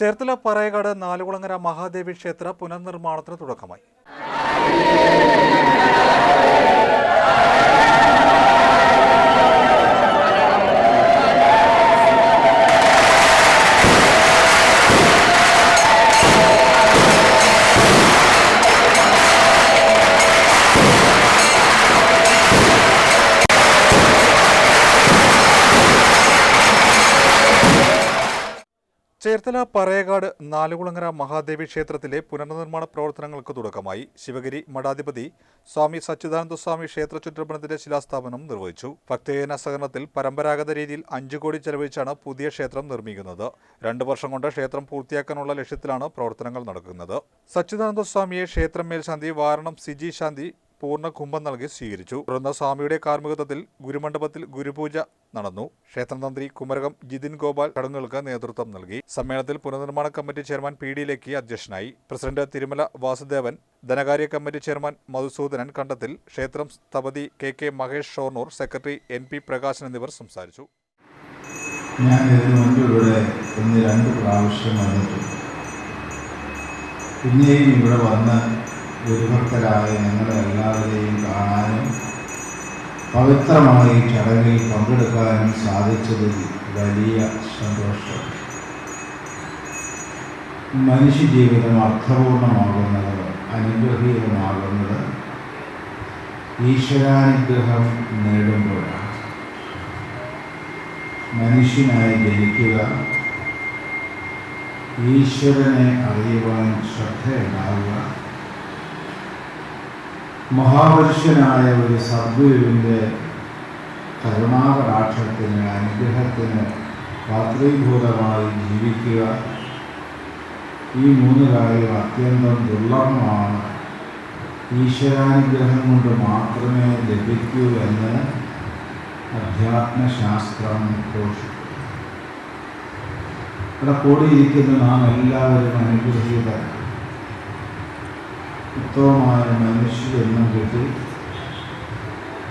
ചേർത്തല പറയകാട് നാലുകുളങ്ങര മഹാദേവി ക്ഷേത്ര പുനർനിർമ്മാണത്തിന് തുടക്കമായി. ചേർത്തല പറയകാട് നാലുകുളങ്ങര മഹാദേവി ക്ഷേത്രത്തിലെ പുനർനിർമ്മാണ പ്രവർത്തനങ്ങൾക്ക് തുടക്കമായി. ശിവഗിരി മഠാധിപതി സ്വാമി സച്ചിദാനന്ദ സ്വാമി ക്ഷേത്ര ചുറ്റമ്പലത്തിന്റെ ശിലാസ്ഥാപനം നിർവഹിച്ചു. ഭക്തജന സഹകരണത്തിൽ പരമ്പരാഗത രീതിയിൽ അഞ്ചു കോടി ചെലവഴിച്ചാണ് പുതിയ ക്ഷേത്രം നിർമ്മിക്കുന്നത്. രണ്ടു വർഷം കൊണ്ട് ക്ഷേത്രം പൂർത്തിയാക്കാനുള്ള ലക്ഷ്യത്തിലാണ് പ്രവർത്തനങ്ങൾ നടക്കുന്നത്. സച്ചിദാനന്ദ സ്വാമിയെ ക്ഷേത്രം മേൽശാന്തി വാരണം സിജി ശാന്തി പൂർണ കുംഭം നൽകി സ്വീകരിച്ചു. തുടർന്ന് സ്വാമിയുടെ കാർമ്മികത്വത്തിൽ ഗുരുമണ്ഡപത്തിൽ ഗുരുപൂജ നടന്നു. ക്ഷേത്രതന്ത്രി കുമരകം ജിതിൻ ഗോപാൽ ചടങ്ങുകൾക്ക് നേതൃത്വം നൽകി. സമ്മേളനത്തിൽ പുനർനിർമ്മാണ committee chairman P D Lucky അധ്യക്ഷനായി. പ്രസിഡന്റ് തിരുമല വാസുദേവൻ ധനകാര്യ കമ്മിറ്റി ചെയർമാൻ മധുസൂദനൻ കണ്ടത്തിൽ ക്ഷേത്രം സ്ഥപതി K K Mahesh Shoranur secretary N P Prakashan എന്നിവർ സംസാരിച്ചു. ഞാൻ ഇതിനു ഇവിടെ ഒന്ന് രണ്ട് പ്രാവശ്യം വന്നിട്ടുണ്ട്. പിന്നെയും ഇവിടെ വന്ന് ഗുരുഭക്തരായ ഞങ്ങളെല്ലാവരെയും കാണാനും പവിത്രമായി ചടങ്ങിൽ പങ്കെടുക്കാനും സാധിച്ചതിൽ വലിയ സന്തോഷം. മനുഷ്യജീവിതം അർത്ഥപൂർണമാകുന്നത് അനുഗ്രഹീതമാകുന്നത് ഈശ്വരാനുഗ്രഹം നേടുമ്പോഴാണ്. മനുഷ്യനായി ജനിക്കുക ഈശ്വരനെ അറിയുവാൻ ശ്രദ്ധയുണ്ടാവുക മഹാപുരുഷനായ ഒരു സദ്ഗുരുവിന്റെ കരുണാകടാക്ഷത്തിന് അനുഗ്രഹത്തിന് പാത്രീഭൂതമായി ജീവിക്കുക. ഈ മൂന്ന് കാര്യം അത്യന്തം ദുർലഭമാണ്. ഈശ്വരാനുഗ്രഹം കൊണ്ട് മാത്രമേ ലഭിക്കൂ എന്ന് അധ്യാത്മശാസ്ത്രം ഘോഷിക്കും ഇവിടെ കൂടിയിരിക്കുന്ന നാം എല്ലാവരും അനുഗ്രഹീതരാണ്. ഉത്തമമായ മനുഷ്യരെന്നും കിട്ടി.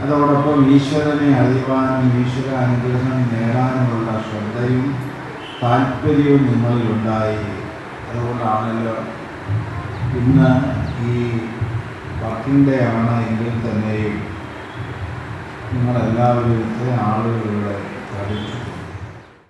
അതോടൊപ്പം ഈശ്വരനെ അറിയുവാനും ഈശ്വര അനുഗ്രഹം നേടാനുമുള്ള ശ്രദ്ധയും താല്പര്യവും നിങ്ങളിലുണ്ടായി അതുകൊണ്ടാണല്ലോ ഇന്ന് ഈ വർക്കിംഗ് ഡേ ആണ് എങ്കിൽ തന്നെയും നിങ്ങളെല്ലാവരും ഇത്രയും ആളുകളുടെ പഠിച്ചു.